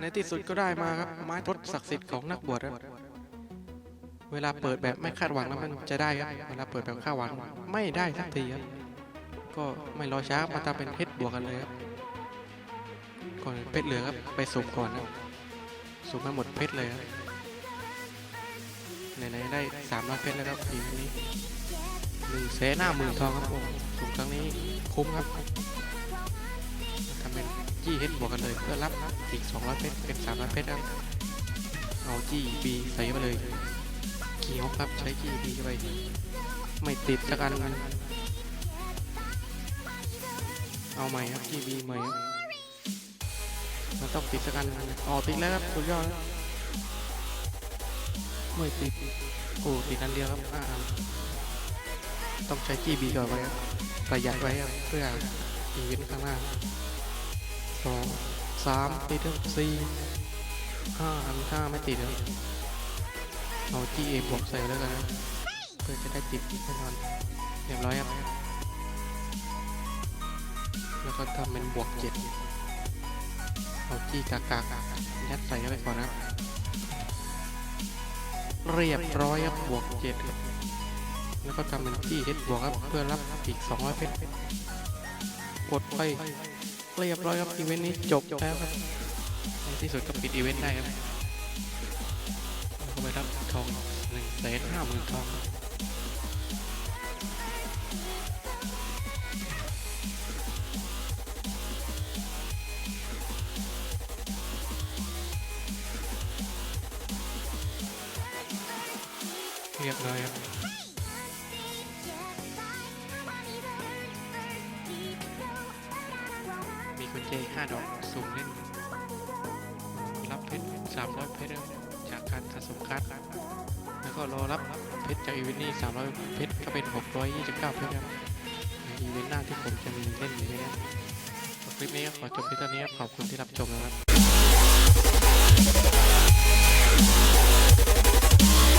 ในที่สุดก็ได้มาครับ ไม้ทศศักดิ์สิทธิ์ของนักบวชครับเวลาเปิดแบบไม่คาดหวังแล้วมันจะได้ครับ เวลาเปิดแบบคาดหวังไม่ได้สักทีครับ ก็ไม่รอช้ามาทำเป็นเพชรบวกกันเลยครับ ก่อนเพชรเหลือครับไปสุ่มก่อนครับสุ่มมาหมดเพชรเลยครับไหนๆได้สามร้อยเพชรแล้วครับทีนี้หนึ่งแสนหน้าหมื่นทองครับผมสุ่มครั้งนี้คุ้มครับ จี้เพชรบวกกันเลยเพื่อรับอีกสองร้อยเพชรเป็นสามร้อยเพชรครับเอาจี้บีใส่ไปเลยกี่ฮกครับใช้จี้บีเข้าไปไม่ติดสักอันหนึ่งเอาใหม่ครับจี้บีใหม่มันต้องติดสักอันหนึ่งอ๋อติดแล้วครับสุดยอดไม่ติดโอ้ติดอันเดียวครับอ่าต้องใช้ GB ก่อนไว้ครับประหยัดไว้เพื่ออีเวนต์ข้างหน้า สองสามติดครับสี่ห้าอันห้าไม่ติดครับเอา GA บวกใส่แล้วกันนะเพื่อจะได้ติดแน่นอนเรียบร้อยครับ แล้วก็ทำเป็นบวกเจ็ดเอาจีกากากยัดใส่เข้าไปก่อนนะครับเรียบร้อยครับบวกเจ็ดแล้วก็ทำเป็นจีเฮดบวกครับเพื่อรับอีก200เพชรกดไป เรียบร้อยครับอีเวนต์นี้จบแล้วครับในที่สุดก็ปิดอีเวนต์ได้ครับเอาไปรับทองหนึ่งแสนห้าหมื่นทองเรียบร้อยครับ กุญแจห้าดอกสุ่มเล่น รับเพชรสามร้อยเพชรจากการสะสมคัดแล้วก็รอรับเพชรจากอีเวนต์นี้สามร้อยเพชรก็เป็นหกร้อยยี่สิบเก้าเพชรครับในอีเวนต์หน้าที่ผมจะมีเล่นอยู่นะครับคลิปนี้ขอจบเพียงเท่านี้ขอบคุณที่รับชมนะครับ